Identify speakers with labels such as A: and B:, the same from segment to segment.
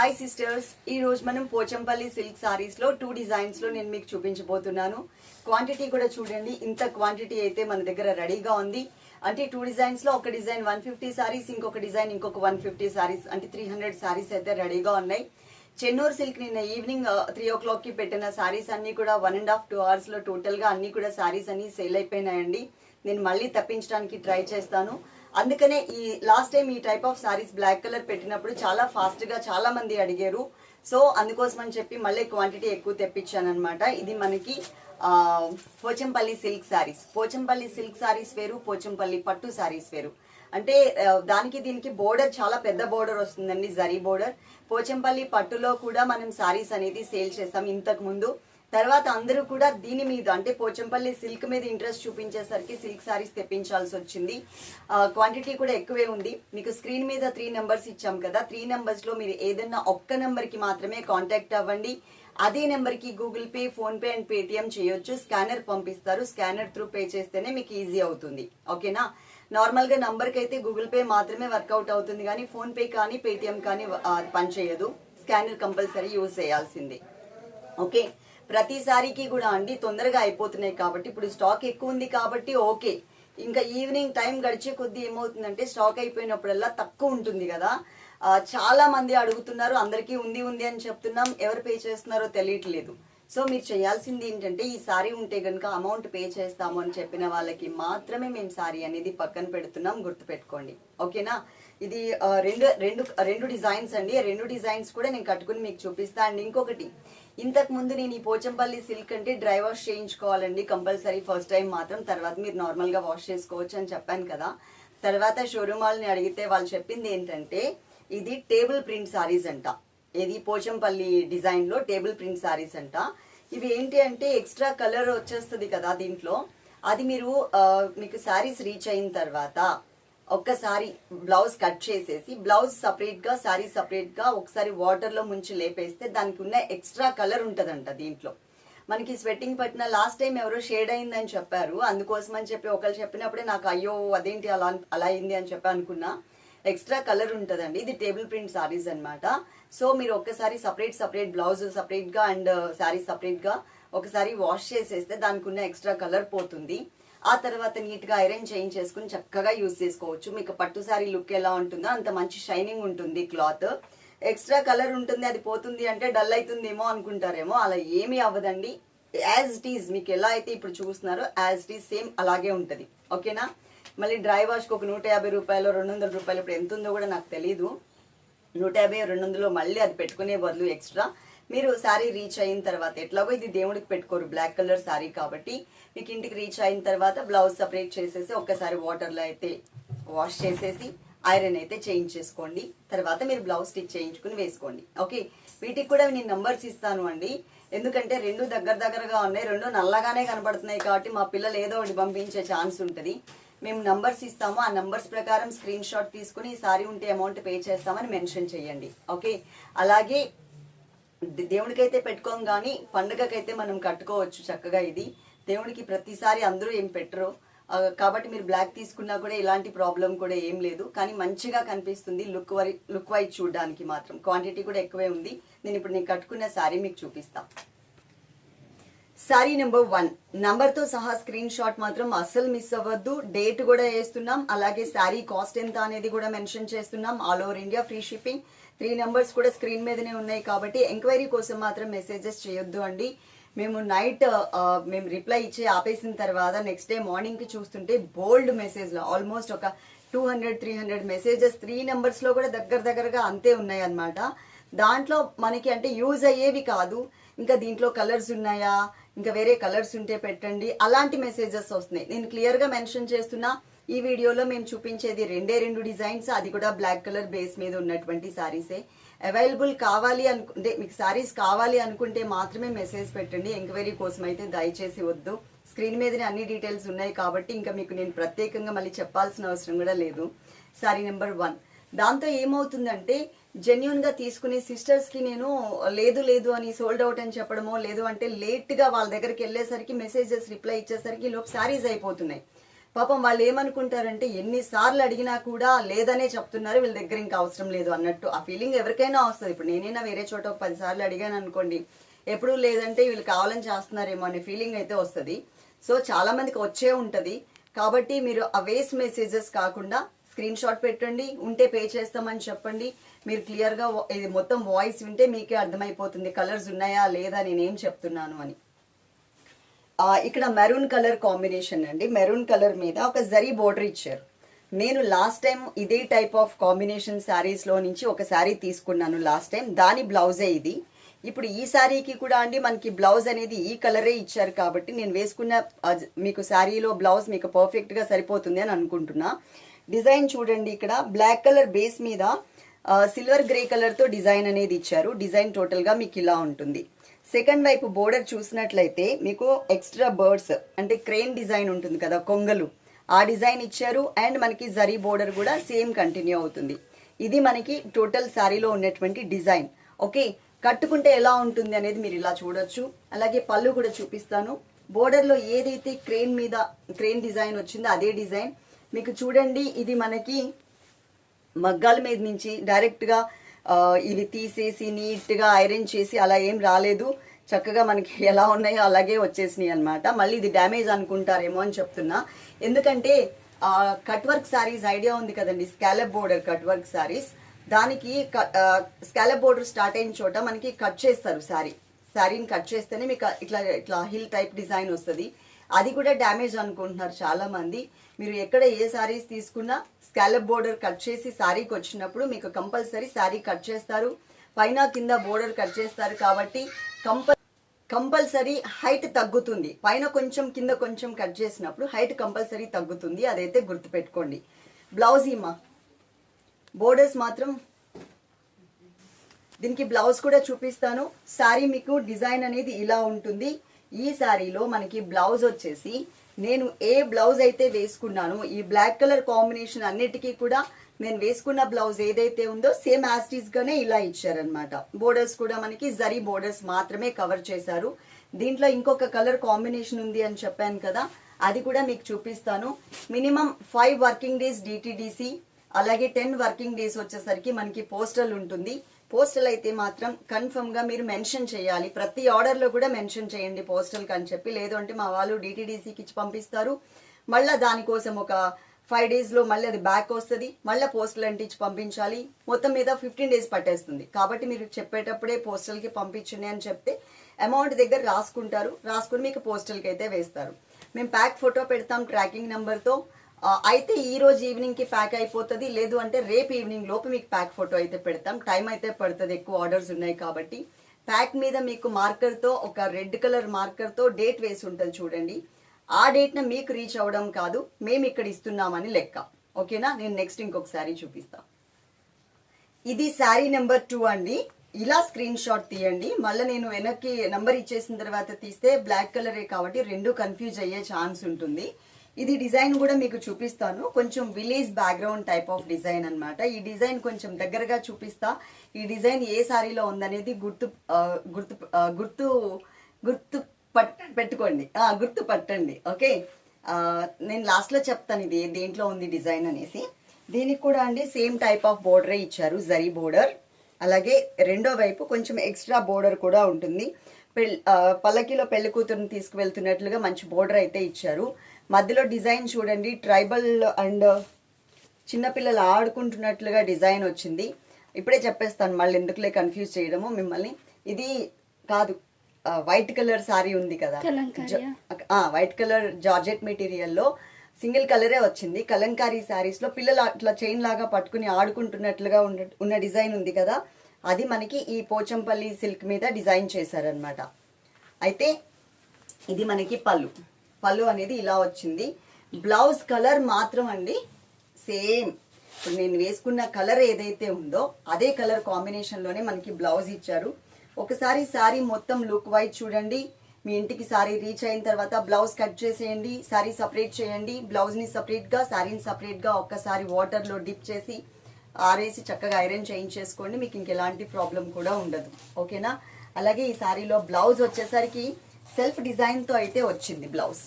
A: Hi sisters ఈ రోజు మనం పోచంపల్లి సిల్క్ సారీస్లో టూ డిజైన్స్లో నేను మీకు చూపించబోతున్నాను. క్వాంటిటీ కూడా చూడండి. ఇంత క్వాంటిటీ అయితే మన దగ్గర రెడీగా ఉంది. అంటే టూ డిజైన్స్లో ఒక డిజైన్ వన్ ఫిఫ్టీ సారీస్ ఇంకొక డిజైన్ ఇంకొక వన్ ఫిఫ్టీ సారీస్ అంటే త్రీ హండ్రెడ్ సారీస్ అయితే రెడీగా ఉన్నాయి. చెన్నూరు సిల్క్ నిన్న ఈవినింగ్ త్రీ ఓ క్లాక్కి పెట్టిన సారీస్ అన్ని కూడా వన్ అండ్ హాఫ్ టూ అవర్స్లో టోటల్గా అన్ని కూడా సారీస్ అన్ని సేల్ అయిపోయినాయండి. నేను మళ్ళీ తప్పించడానికి ట్రై చేస్తాను. అందుకనే ఈ లాస్ట్ టైం ఈ type of saris black colour పెట్టినప్పుడు చాలా ఫాస్ట్గా చాలా మంది అడిగారు. సో అందుకోసం అని చెప్పి మళ్ళీ క్వాంటిటీ ఎక్కువ తెప్పించానమాట ఇది మనకి పోచంపల్లి సిల్క్ శారీస్ పోచంపల్లి సిల్క్ సారీస్ వేరు పోచంపల్లి పట్టు సారీస్ వేరు. అంటే దానికి దీనికి బోర్డర్ చాలా పెద్ద బోర్డర్ వస్తుందండి జరీ బోర్డర్ పోచంపల్లి పట్టులో కూడా మనం శారీస్ అనేది సేల్ చేస్తాం ఇంతకు ముందు. తర్వాత అందరూ కూడా దీని మీద అంటే పోచంపల్లి సిల్క్ మీద ఇంట్రెస్ట్ చూపించేసరికి సిల్క్ సారీస్ తెప్పించాల్సి వచ్చింది. క్వాంటిటీ కూడా ఎక్కువే ఉంది. మీకు స్క్రీన్ మీద త్రీ నెంబర్స్ ఇచ్చాం కదా. త్రీ నెంబర్స్లో మీరు ఏదైనా ఒక్క నెంబర్కి మాత్రమే కాంటాక్ట్ అవ్వండి. అదే నెంబర్కి Google Pay PhonePe and Paytm చేయొచ్చు. స్కానర్ పంపిస్తారు. స్కానర్ త్రూ పే చేస్తేనే మీకు ఈజీ అవుతుంది. ఓకేనా? నార్మల్గా నంబర్కి అయితే గూగుల్ పే మాత్రమే వర్కౌట్ అవుతుంది కానీ ఫోన్ పే కానీ పేటిఎం కానీ పనిచేయదు. స్కానర్ కంపల్సరీ యూజ్ చేయాల్సిందే. ఓకే? ప్రతిసారికి కూడా అండి తొందరగా అయిపోతున్నాయి కాబట్టి ఇప్పుడు స్టాక్ ఎక్కువ ఉంది కాబట్టి ఓకే. ఇంకా ఈవినింగ్ టైం గడిచే కొద్దీ ఏమవుతుందంటే స్టాక్ అయిపోయినప్పుడల్లా తక్కువ ఉంటుంది కదా. చాలా మంది అడుగుతున్నారు అందరికీ ఉంది ఉంది అని చెప్తున్నాం ఎవరు పే చేస్తున్నారో తెలియట్లేదు. సో మీరు చేయాల్సింది ఏంటంటే ఈ సారీ ఉంటే కనుక అమౌంట్ పే చేస్తాము అని చెప్పిన వాళ్ళకి మాత్రమే మేము సారీ అనేది పక్కన పెడుతున్నాం గుర్తుపెట్టుకోండి. ఓకేనా? ఇది రెండు రెండు రెండు డిజైన్స్ అండి. రెండు డిజైన్స్ కూడా నేను కట్టుకుని మీకు చూపిస్తా అండ్. ఇంకొకటి ఇంతకు ముందు నేను ఈ పోచంపల్లి సిల్క్ అంటే డ్రై వాష్ చేయించుకోవాలండి కంపల్సరీ ఫస్ట్ టైం మాత్రం. తర్వాత మీరు నార్మల్గా వాష్ చేసుకోవచ్చు అని చెప్పాను కదా. తర్వాత షోరూమ్ వాళ్ళని అడిగితే వాళ్ళు చెప్పింది ఏంటంటే ఇది టేబుల్ ప్రింట్ సారీస్ అంట. ఇది పోచంపల్లి డిజైన్లో టేబుల్ ప్రింట్ సారీస్ అంట. ఇవి ఏంటి అంటే ఎక్స్ట్రా కలర్ వచ్చేస్తుంది కదా దీంట్లో. అది మీరు మీకు శారీస్ రీచ్ అయిన తర్వాత ఒక్కసారి బ్లౌజ్ కట్ చేసేసి బ్లౌజ్ సపరేట్గా శారీ సారీ ఒకసారి వాటర్లో ముంచి లేపేస్తే దానికి ఉన్న ఎక్స్ట్రా కలర్ ఉంటుందంట దీంట్లో. మనకి స్వెట్టింగ్ పట్టిన లాస్ట్ టైం ఎవరో షేడ్ అయిందని చెప్పారు. అందుకోసం అని చెప్పి ఒకరు చెప్పినప్పుడే నాకు అయ్యో అదేంటి అలా అలా అయింది అని చెప్పి అనుకున్నా. ఎక్స్ట్రా కలర్ ఉంటుందండి. ఇది టేబుల్ ప్రింట్ సారీస్ అనమాట సో మీరు ఒక్కసారి సపరేట్ సపరేట్ బ్లౌజ్ సపరేట్గా అండ్ సారీ సపరేట్గా ఒకసారి వాష్ చేసేస్తే దానికి ఉన్న ఎక్స్ట్రా కలర్ పోతుంది. ఆ తర్వాత నీట్గా ఐరన్ చేయించేసుకుని చక్కగా యూజ్ చేసుకోవచ్చు. మీకు పట్టు సారీ లుక్ ఎలా ఉంటుందో అంత మంచి షైనింగ్ ఉంటుంది క్లాత్ ఎక్స్ట్రా కలర్ ఉంటుంది అది పోతుంది అంటే డల్ అవుతుందేమో అనుకుంటారేమో అలా ఏమీ అవ్వదండి. యాజ్ ఇట్ ఈజ్ మీకు ఎలా అయితే ఇప్పుడు చూస్తున్నారో యాజ్ ఇట్ ఈజ్ సేమ్ అలాగే ఉంటుంది. ఓకేనా మళ్ళీ డ్రై వాష్కి ఒక నూట యాభై రూపాయలు రెండు వందల రూపాయలు ఇప్పుడు ఎంత ఉందో కూడా నాకు తెలీదు. నూట యాభై రెండు వందలు మళ్ళీ అది పెట్టుకునే బదులు ఎక్స్ట్రా మీరు శారీ రీచ్ అయిన తర్వాత ఎట్లాగో ఇది దేవుడికి పెట్టుకోరు బ్లాక్ కలర్ శారీ కాబట్టి మీకు ఇంటికి రీచ్ అయిన తర్వాత బ్లౌజ్ సపరేట్ చేసేసి ఒక్కసారి వాటర్లో అయితే వాష్ చేసేసి ఐరన్ అయితే చేంజ్ చేసుకోండి. తర్వాత మీరు బ్లౌజ్ స్టిచ్ చేయించుకుని వేసుకోండి. ఓకే వీటికి కూడా నేను నంబర్స్ ఇస్తాను అండి. ఎందుకంటే రెండు దగ్గర దగ్గరగా ఉన్నాయి రెండు నల్లగానే కనబడుతున్నాయి కాబట్టి మా పిల్లలు ఏదో ఒకటి పంపించే ఛాన్స్ ఉంటుంది. మేము నంబర్స్ ఇస్తాము. ఆ నంబర్స్ ప్రకారం స్క్రీన్ షాట్ తీసుకుని ఈ సారీ ఉంటే అమౌంట్ పే చేస్తామని మెన్షన్ చేయండి. ఓకే అలాగే దేవుడికైతే పెట్టుకోం కానీ పండుగకైతే మనం కట్టుకోవచ్చు చక్కగా ఇది. దేవుడికి ప్రతిసారి అందరూ ఏం పెట్టరు. కాబట్టి మీరు బ్లాక్ తీసుకున్నా కూడా ఇలాంటి ప్రాబ్లం కూడా ఏం లేదు. కానీ మంచిగా కనిపిస్తుంది లుక్ వై లుక్ వైజ్ చూడడానికి మాత్రం. క్వాంటిటీ కూడా ఎక్కువే ఉంది. నేను ఇప్పుడు నేను కట్టుకున్న శారీ మీకు చూపిస్తా. Sari number one. నంబర్తో సహా స్క్రీన్ షాట్ మాత్రం అస్సలు మిస్ అవ్వద్దు. డేట్ కూడా వేస్తున్నాం. అలాగే శారీ కాస్ట్ ఎంత అనేది కూడా మెన్షన్ చేస్తున్నాం. All over India free shipping. Three numbers కూడా స్క్రీన్ మీదనే ఉన్నాయి కాబట్టి ఎంక్వైరీ కోసం మాత్రం మెసేజెస్ చేయొద్దు అండి. మేము నైట్ మేము రిప్లై ఇచ్చి ఆపేసిన తర్వాత నెక్స్ట్ డే మార్నింగ్కి చూస్తుంటే బోల్డ్ మెసేజ్లో ఆల్మోస్ట్ ఒక two hundred three hundred messages three నెంబర్స్లో కూడా దగ్గర దగ్గరగా అంతే ఉన్నాయి అన్నమాట దాంట్లో మనకి అంటే యూజ్ అయ్యేవి కాదు. ఇంకా దీంట్లో కలర్స్ ఉన్నాయా? ఇంకా వేరే కలర్స్ ఉంటే పెట్టండి. అలాంటి మెసేజెస్ వస్తున్నాయి. నేను క్లియర్గా మెన్షన్ చేస్తున్నా. ఈ వీడియోలో మేము చూపించేది రెండే రెండు డిజైన్స్ అది కూడా బ్లాక్ కలర్ బేస్ మీద ఉన్నటువంటి సారీసే అవైలబుల్ కావాలి అనుకుంటే మీకు శారీస్ కావాలి అనుకుంటే మాత్రమే మెసేజ్ పెట్టండి. ఎంక్వైరీ కోసం అయితే దయచేసి వద్దు. స్క్రీన్ మీదనే అన్ని డీటెయిల్స్ ఉన్నాయి కాబట్టి ఇంకా మీకు నేను ప్రత్యేకంగా మళ్ళీ చెప్పాల్సిన అవసరం కూడా లేదు. శారీ నెంబర్ వన్ దాంతో ఏమవుతుందంటే జెన్యున్గా తీసుకునే సిస్టర్స్కి నేను లేదు లేదు అని సోల్డ్ అవుట్ అని చెప్పడమో లేదు అంటే లేట్గా వాళ్ళ దగ్గరికి వెళ్ళేసరికి మెసేజెస్ రిప్లై ఇచ్చేసరికి లోపు శారీస్ అయిపోతున్నాయి. పాపం వాళ్ళు ఏమనుకుంటారంటే ఎన్నిసార్లు అడిగినా కూడా లేదనే చెప్తున్నారు వీళ్ళ దగ్గర ఇంకా అవసరం లేదు అన్నట్టు. ఆ ఫీలింగ్ ఎవరికైనా వస్తుంది. ఇప్పుడు నేనైనా వేరే చోట ఒక పది సార్లు అడిగాను అనుకోండి ఎప్పుడు లేదంటే వీళ్ళు కావాలని చేస్తున్నారేమో అనే ఫీలింగ్ అయితే వస్తుంది. సో చాలా మందికి వచ్చే ఉంటుంది. కాబట్టి మీరు ఆ వేస్ట్ మెసేజెస్ కాకుండా స్క్రీన్ షాట్ పెట్టండి ఉంటే పే చేస్తామని చెప్పండి. మీరు క్లియర్గా ఇది మొత్తం వాయిస్ వింటే మీకే అర్థమైపోతుంది కలర్స్ ఉన్నాయా లేదా నేనేం చెప్తున్నాను అని. ఇక్కడ మెరూన్ కలర్ కాంబినేషన్ అండి. మెరూన్ కలర్ మీద ఒక జరీ బోర్డర్ ఇచ్చారు. నేను లాస్ట్ టైం ఇదే టైప్ ఆఫ్ కాంబినేషన్ శారీస్లో నుంచి ఒక శారీ తీసుకున్నాను లాస్ట్ టైం. దాని బ్లౌజే ఇది. ఇప్పుడు ఈ శారీకి కూడా అండి మనకి బ్లౌజ్ అనేది ఈ కలరే ఇచ్చారు కాబట్టి నేను వేసుకున్న మీకు శారీలో బ్లౌజ్ మీకు పర్ఫెక్ట్గా సరిపోతుంది అని అనుకుంటున్నా. డిజైన్ చూడండి ఇక్కడ. బ్లాక్ కలర్ బేస్ మీద సిల్వర్ గ్రే కలర్తో డిజైన్ అనేది ఇచ్చారు. డిజైన్ టోటల్గా మీకు ఇలా ఉంటుంది. సెకండ్ వైపు బోర్డర్ చూసినట్లయితే మీకు ఎక్స్ట్రా బర్డ్స్ అంటే క్రెయిన్ డిజైన్ ఉంటుంది కదా కొంగలు. ఆ డిజైన్ ఇచ్చారు అండ్ మనకి జరీ బోర్డర్ కూడా సేమ్ కంటిన్యూ అవుతుంది. ఇది మనకి టోటల్ శారీలో ఉన్నటువంటి డిజైన్. ఓకే కట్టుకుంటే ఎలా ఉంటుంది అనేది మీరు ఇలా చూడొచ్చు. అలాగే పళ్ళు కూడా చూపిస్తాను. బోర్డర్లో ఏదైతే క్రెయిన్ మీద క్రెయిన్ డిజైన్ వచ్చిందో అదే డిజైన్. మీకు చూడండి ఇది మనకి మగ్గాల మీద నుంచి డైరెక్ట్గా ఇవి తీసేసి నీట్గా ఐరన్ చేసి అలా ఏం రాలేదు. చక్కగా మనకి ఎలా ఉన్నాయో అలాగే వచ్చేసినాయి అన్నమాట. మళ్ళీ ఇది డ్యామేజ్ అనుకుంటారేమో అని చెప్తున్నా. ఎందుకంటే కట్ వర్క్ సారీస్ ఐడియా ఉంది కదండి scallop border cut work saris దానికి స్కాలప్ బోర్డర్ స్టార్ట్ అయిన చోట మనకి కట్ చేస్తారు శారీ శారీని కట్ చేస్తేనే మీకు ఇట్లా ఇట్లా హిల్ టైప్ డిజైన్ వస్తుంది. అది కూడా డ్యామేజ్ అనుకుంటున్నారు చాలా మంది మీరు ఎక్కడ ఏ శారీస్ తీసుకున్నా స్కాలప్ బోర్డర్ కట్ చేసి శారీకి వచ్చినప్పుడు మీకు కంపల్సరీ శారీ కట్ చేస్తారు. పైన కింద బోర్డర్ కట్ చేస్తారు కాబట్టి కంపల్ కంపల్సరీ హైట్ తగ్గుతుంది. పైన కొంచెం కింద కొంచెం కట్ చేసినప్పుడు హైట్ కంపల్సరీ తగ్గుతుంది. అదైతే గుర్తుపెట్టుకోండి. బ్లౌజ్ ఈమా బోర్డర్స్ మాత్రం దీనికి బ్లౌజ్ కూడా చూపిస్తాను. శారీ మీకు డిజైన్ అనేది ఇలా ఉంటుంది. ఈ శారీలో మనకి బ్లౌజ్ వచ్చేసి నేను ఏ బ్లౌజ్ అయితే వేసుకున్నానో ఈ బ్లాక్ కలర్ కాంబినేషన్ అన్నిటికీ కూడా నేను వేసుకున్న బ్లౌజ్ ఏదైతే ఉందో సేమ్ యాస్టీస్ గానే ఇలా ఇచ్చారనమాట బోర్డర్స్ కూడా మనకి జరీ బోర్డర్స్ మాత్రమే కవర్ చేశారు. దీంట్లో ఇంకొక కలర్ కాంబినేషన్ ఉంది అని చెప్పాను కదా అది కూడా మీకు చూపిస్తాను. Minimum five working days DTDC అలాగే టెన్ వర్కింగ్ డేస్ వచ్చేసరికి మనకి పోస్టల్ ఉంటుంది. పోస్టల్ అయితే మాత్రం కన్ఫర్మ్గా మీరు మెన్షన్ చేయాలి. ప్రతి ఆర్డర్లో కూడా మెన్షన్ చేయండి పోస్టల్ అని చెప్పి. లేదు అంటే మా వాళ్ళు డిటిడిసికి ఇచ్చి పంపిస్తారు. మళ్ళా దానికోసం ఒక ఫైవ్ డేస్లో మళ్ళీ అది బ్యాక్ వస్తుంది. మళ్ళీ పోస్టల్ అంటే ఇచ్చి పంపించాలి. మొత్తం మీద ఫిఫ్టీన్ డేస్ పట్టేస్తుంది. కాబట్టి మీరు చెప్పేటప్పుడే పోస్టల్కి పంపించండి అని చెప్తే అమౌంట్ దగ్గర రాసుకుంటారు. రాసుకుని మీకు పోస్టల్కి అయితే వేస్తారు. మేము ప్యాక్ ఫోటో పెడతాం ట్రాకింగ్ నెంబర్తో అయితే ఈ రోజు ఈవినింగ్కి ప్యాక్ అయిపోతుంది. లేదు అంటే రేపు ఈవినింగ్ లోపు మీకు ప్యాక్ ఫోటో అయితే పెడతాం. టైం అయితే పడుతుంది ఎక్కువ ఆర్డర్స్ ఉన్నాయి కాబట్టి. ప్యాక్ మీద మీకు మార్కర్తో ఒక రెడ్ కలర్ మార్కర్తో డేట్ వేసి ఉంటుంది చూడండి. ఆ డేట్ న మీకు రీచ్ అవ్వడం కాదు మేము ఇక్కడ ఇస్తున్నామని లెక్క. ఓకేనా నేను నెక్స్ట్ ఇంకొక శారీ చూపిస్తా. ఇది శారీ నెంబర్ టూ అండి. ఇలా స్క్రీన్ షాట్ తీయండి. మళ్ళీ నేను వెనక్కి నెంబర్ ఇచ్చేసిన తర్వాత తీస్తే బ్లాక్ కలరే కాబట్టి రెండు కన్ఫ్యూజ్ అయ్యే ఛాన్స్ ఉంటుంది. ఇది డిజైన్ కూడా మీకు చూపిస్తాను. కొంచెం village background type of design అన్నమాట. ఈ డిజైన్ కొంచెం దగ్గరగా చూపిస్తా. ఈ డిజైన్ ఏ సారీలో ఉందనేది గుర్తు గుర్తు గుర్తు గుర్తు పట్ పెట్టుకోండి. గుర్తు పట్టండి. ఓకే? నేను లాస్ట్లో చెప్తాను ఇది దేంట్లో ఉంది డిజైన్ అనేసి. దీనికి కూడా అండి సేమ్ టైప్ ఆఫ్ బోర్డరే ఇచ్చారు జరీ బోర్డర్. అలాగే రెండో వైపు కొంచెం ఎక్స్ట్రా బోర్డర్ కూడా ఉంటుంది. పెళ్ పల్లకిలో పెళ్ళి కూతురుని తీసుకువెళ్తున్నట్లుగా మంచి బోర్డర్ అయితే ఇచ్చారు. మధ్యలో డిజైన్ చూడండి ట్రైబల్ అండ్ చిన్నపిల్లలు ఆడుకుంటున్నట్లుగా డిజైన్ వచ్చింది. ఇప్పుడే చెప్పేస్తాను మళ్ళీ ఎందుకులే కన్ఫ్యూజ్ చేయడము. మిమ్మల్ని ఇది కాదు వైట్ కలర్ సారీ ఉంది కదా. వైట్ కలర్ జార్జెట్ మెటీరియల్లో సింగిల్ కలరే వచ్చింది. కలంకారీ శారీస్లో పిల్లలు అట్లా చైన్ లాగా పట్టుకుని ఆడుకుంటున్నట్లుగా ఉన్న ఉన్న డిజైన్ ఉంది కదా. అది మనకి ఈ పోచంపల్లి సిల్క్ మీద డిజైన్ చేశారనమాట అయితే ఇది మనకి పళ్ళు. పళ్ళు అనేది ఇలా వచ్చింది. బ్లౌజ్ కలర్ మాత్రం అండి సేమ్. ఇప్పుడు నేను వేసుకున్న కలర్ ఏదైతే ఉందో అదే కలర్ కాంబినేషన్లోనే మనకి బ్లౌజ్ ఇచ్చారు. ఒకసారి సారీ మొత్తం లుక్ వైజ్ చూడండి. మీ ఇంటికి సారీ రీచ్ అయిన తర్వాత బ్లౌజ్ కట్ చేసేయండి సారీ సపరేట్ చేయండి. బ్లౌజ్ని సపరేట్గా శారీని సపరేట్గా సారీని ఒక్కసారి వాటర్లో డిప్ చేసి ఆరేసి చక్కగా ఐరన్ చేయించేసుకోండి మీకు ఇంకెలాంటి ప్రాబ్లం కూడా ఉండదు. ఓకేనా? అలాగే ఈ సారీలో బ్లౌజ్ వచ్చేసరికి సెల్ఫ్ డిజైన్తో అయితే వచ్చింది బ్లౌజ్.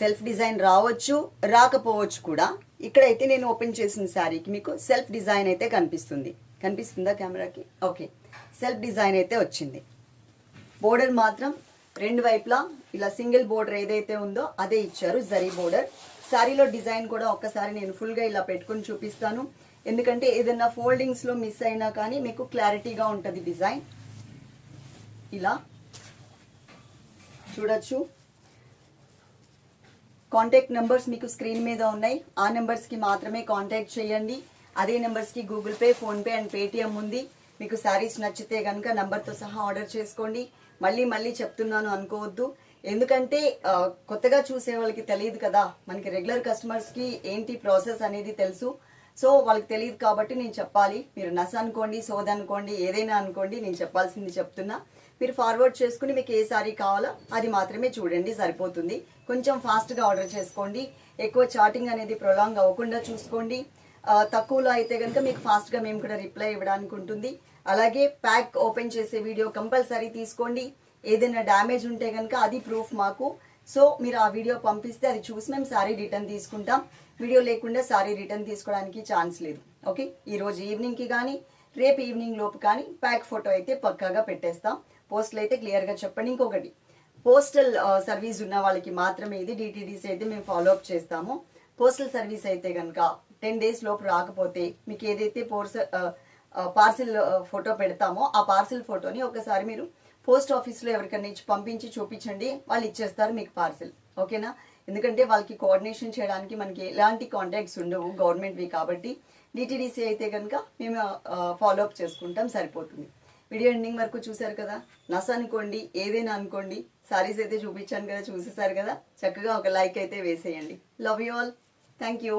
A: సెల్ఫ్ డిజైన్ రావచ్చు రాకపోవచ్చు కూడా. ఇక్కడైతే నేను ఓపెన్ చేసిన శారీకి మీకు సెల్ఫ్ డిజైన్ అయితే కనిపిస్తుంది. కనిపిస్తుందా కెమెరాకి? ఓకే. సెల్ఫ్ డిజైన్ అయితే వచ్చింది. బోర్డర్ మాత్రం రెండు వైపులా ఇలా సింగిల్ బోర్డర్ ఏదైతే ఉందో అదే ఇచ్చారు జరీ బోర్డర్. శారీలో డిజైన్ కూడా ఒక్కసారి నేను ఫుల్గా ఇలా పెట్టుకొని చూపిస్తాను. ఎందుకంటే ఏదైనా ఫోల్డింగ్స్లో మిస్ అయినా కానీ మీకు క్లారిటీగా ఉంటుంది డిజైన్. ఇలా చూడొచ్చు. కాంటాక్ట్ నెంబర్స్ మీకు స్క్రీన్ మీద ఉన్నాయి. ఆ నెంబర్స్కి మాత్రమే కాంటాక్ట్ చేయండి. అదే నెంబర్స్కి Google Pay PhonePe and Paytm ఉంది. మీకు శారీస్ నచ్చితే కనుక నంబర్తో సహా ఆర్డర్ చేసుకోండి. మళ్ళీ మళ్ళీ చెప్తున్నాను అనుకోవద్దు. ఎందుకంటే కొత్తగా చూసే వాళ్ళకి తెలియదు కదా. మనకి రెగ్యులర్ కస్టమర్స్కి ఏంటి ప్రాసెస్ అనేది తెలుసు. సో వాళ్ళకి తెలియదు కాబట్టి నేను చెప్పాలి. మీరు నస అనుకోండి సోద అనుకోండి ఏదైనా అనుకోండి నేను చెప్పాల్సింది చెప్తున్నా. మీరు ఫార్వర్డ్ చేసుకుని మీకు ఏ సారీ కావాలో అది మాత్రమే చూడండి సరిపోతుంది. కొంచెం ఫాస్ట్గా ఆర్డర్ చేసుకోండి. ఎక్కువ చాటింగ్ అనేది ప్రొలాంగ్ అవ్వకుండా చూసుకోండి. తక్కువలో అయితే కనుక మీకు ఫాస్ట్గా మేము కూడా రిప్లై ఇవ్వడానికి ఉంటుంది. అలాగే ప్యాక్ ఓపెన్ చేసే వీడియో కంపల్సరీ తీసుకోండి. ఏదైనా డ్యామేజ్ ఉంటే కనుక అది ప్రూఫ్ మాకు. సో మీరు ఆ వీడియో పంపిస్తే అది చూసి మేము సారీ రిటర్న్ తీసుకుంటాం. వీడియో లేకుండా సారీ రిటర్న్ తీసుకోవడానికి ఛాన్స్ లేదు. ఓకే ఈరోజు ఈవినింగ్కి కానీ రేపు ఈవినింగ్ లోపు కానీ ప్యాక్ ఫోటో అయితే పక్కాగా పెట్టేస్తాం. పోస్టులు అయితే క్లియర్గా చెప్పండి. ఇంకొకటి పోస్టల్ సర్వీస్ ఉన్న వాళ్ళకి మాత్రమే ఇది డిటీడీసీ అయితే మేము ఫాలో అప్ చేస్తాము. పోస్టల్ సర్వీస్ అయితే కనుక టెన్ డేస్ లోపు రాకపోతే మీకు ఏదైతే పోర్స్ పార్సిల్ ఫోటో పెడతామో ఆ పార్సిల్ ఫోటోని ఒకసారి మీరు పోస్ట్ ఆఫీస్లో ఎవరికైనా ఇచ్చి పంపించి చూపించండి. వాళ్ళు ఇచ్చేస్తారు మీకు పార్సిల్. ఓకేనా? ఎందుకంటే వాళ్ళకి కోఆర్డినేషన్ చేయడానికి మనకి ఎలాంటి కాంటాక్ట్స్ ఉండవు గవర్నమెంట్వి కాబట్టి డిటీడీసీ అయితే కనుక మేము ఫాలో అప్ చేసుకుంటాం. సరిపోతుంది. వీడియో ఎండింగ్ వరకు చూశారు కదా? నస అనుకోండి ఏదైనా అనుకోండి సారీస్ అయితే చూపించాను కదా చూసేసారు కదా? చక్కగా ఒక లైక్ అయితే వేసేయండి. Love you all thank you